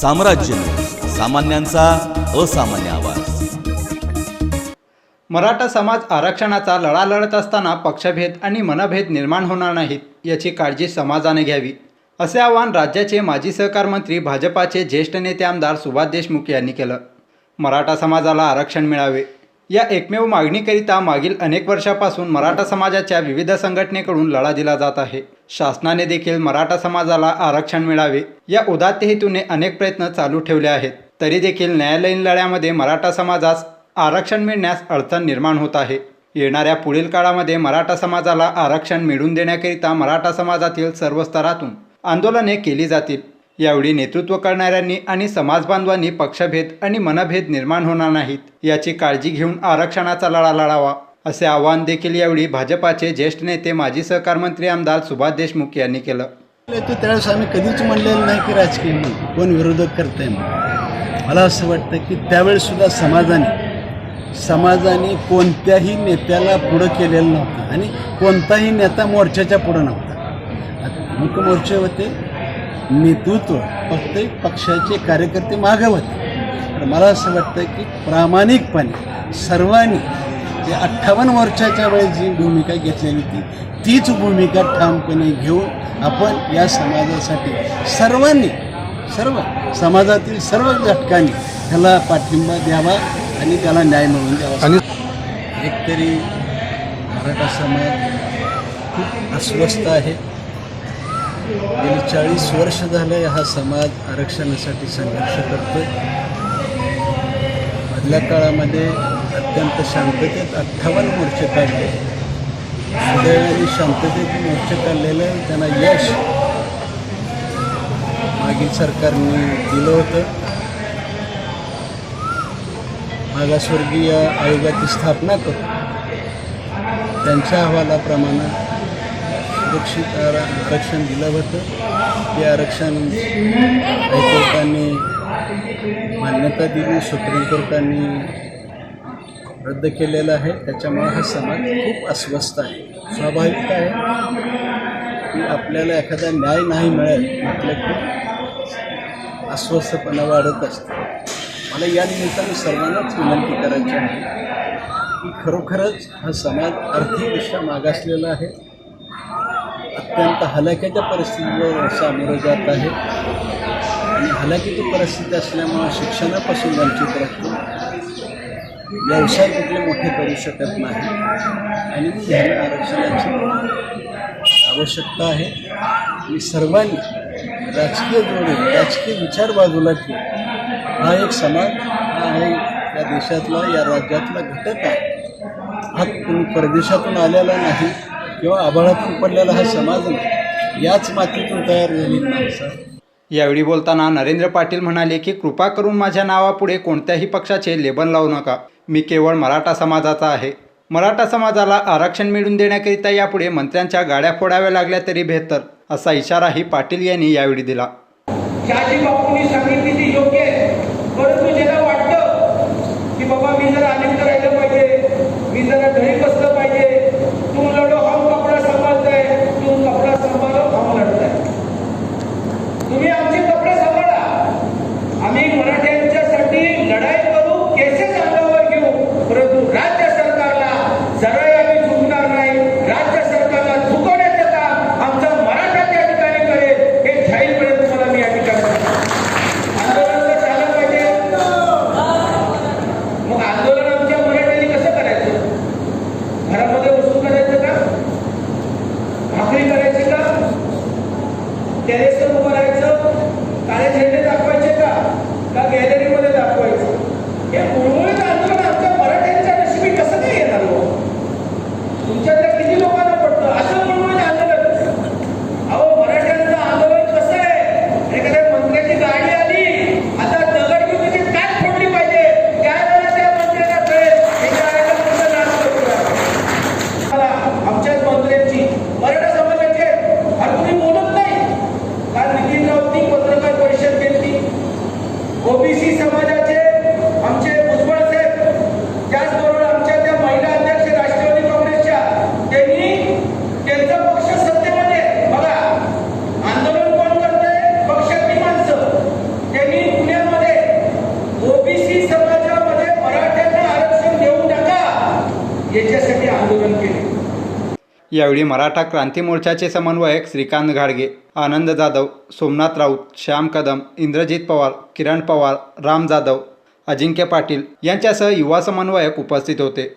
साम्राज्य सामान्यांचा असामान्य आवाज. मराठा समाज आरक्षणाचा लढा लढत असताना पक्षभेद आणि मनभेद निर्माण होणार नाहीत याची काळजी समाजाने घ्यावी असे आवाहन राज्याचे माजी सहकार मंत्री भाजपाचे ज्येष्ठ नेते आमदार सुभाष देशमुख यांनी केलं. मराठा समाजाला आरक्षण मिळावे या एकमेव मागणीकरिता मागील अनेक वर्षापासून मराठा समाजाच्या विविध संघटनेकडून लढा दिला जात आहे. शासनाने देखील मराठा समाजाला आरक्षण मिळावे. या उदात्त हेतूने अनेक प्रयत्न चालू ठेवले आहेत. तरी देखील न्यायालयीन लढ्यामध्ये मराठा समाजास आरक्षण मिळण्यास अडचण निर्माण होत आहे. येणाऱ्या पुढील काळामध्ये मराठा समाजाला आरक्षण मिळवून देण्याकरिता मराठा समाजातील सर्व स्तरातून आंदोलने केली जातील. यावेळी नेतृत्व करणाऱ्यांनी आणि समाजबांधवांनी पक्षभेद आणि मनभेद निर्माण होणार नाहीत याची काळजी घेऊन आरक्षणाचा लढा लढावा. असे आवाहन देखील यावेळी भाजपाचे ज्येष्ठ नेते माजी सहकार मंत्री आमदार सुभाष देशमुख यांनी केलं. तू त्यावेळेस आम्ही कधीच म्हणलेलं नाही की राजकीय कोण विरोधक करतंय मला असं वाटतं की त्यावेळेस सुद्धा समाजाने समाजाने कोणत्याही नेत्याला पुढं केलेलं नव्हतं आणि कोणताही नेता मोर्चाच्या पुढं नव्हता. मुख्य मोर्चे होते नेतृत्व फक्त पक्षाचे कार्यकर्ते मागं होते. तर मला असं वाटतं की प्रामाणिकपणे सर्वांनी जे अठ्ठावन्न वर्षाच्या वेळेस जी भूमिका घेतलेली होती तीच भूमिका ठामपणे घेऊन आपण या समाजासाठी सर्वांनी सर्व समाजातील सर्व घटकांनी त्याला पाठिंबा द्यावा आणि त्याला न्याय मिळवून द्यावा. आणि एकतरी मराठा समाज खूप अस्वस्थ आहे. गेली चाळीस वर्ष झाले हा समाज आरक्षणासाठी संघर्ष करतोय. मधल्या काळामध्ये अत्यंत शांततेत अठ्ठावन्न मोर्चे काढले. सुदैवाने शांततेत मोर्चे काढलेले त्यांना यश मागील सरकारने दिलं होतं. मागासवर्गीय आयोगाची स्थापना करून त्यांच्या अहवालाप्रमाणे सुरक्षित आरक्षण दिलं होतं. ते आरक्षण हायकोर्टाने मान्यता दिली सुप्रीम कोर्टाने रद्द केलेलं आहे. त्याच्यामुळे हा समाज खूप अस्वस्थ आहे. स्वाभाविक आहे की आपल्याला एखादा न्याय नाही मिळेल म्हटलं की अस्वस्थपणा वाढत असतो. मला या निमित्ताने सर्वांनाच विनंती करायची आहे की खरोखरच हा समाज आर्थिकदृष्ट्या मागासलेला आहे. अत्यंत हलाख्याच्या परिस्थितीवर सामोरं जात आहे. आणि हलाखीची परिस्थिती असल्यामुळं शिक्षणापासून वंचित राहतो. व्यवसाय कुठले मोठे करू शकत नाही. आणि ह्याला आरक्षणाची आवश्यकता आहे. आणि सर्वांनी राजकीय जोडून राजकीय विचार बाजूला ठेवून हा एक समाज हा आहे. या देशातला या राज्यातला घटक आहे. हा कोणी परदेशातून आलेला नाही किंवा आभाळातून पडलेला हा समाज नाही. याच मातीतून तयार झालेली माणसं यावेळी बोलताना नरेंद्र पाटील म्हणाले की कृपा करून माझ्या नावापुढे कोणत्याही पक्षाचे लेबल लावू नका. मी केवळ मराठा समाजाचा आहे. मराठा समाजाला आरक्षण मिळवून देण्याकरिता यापुढे मंत्र्यांच्या गाड्या फोडाव्या लागल्या तरी बेहतर असा इशाराही पाटील यांनी यावेळी दिला. यावेळी मराठा क्रांती मोर्चाचे समन्वयक श्रीकांत घाडगे आनंद जाधव सोमनाथ राऊत श्याम कदम इंद्रजित पवार किरण पवार राम जाधव अजिंक्य पाटील यांच्यासह युवा समन्वयक उपस्थित होते.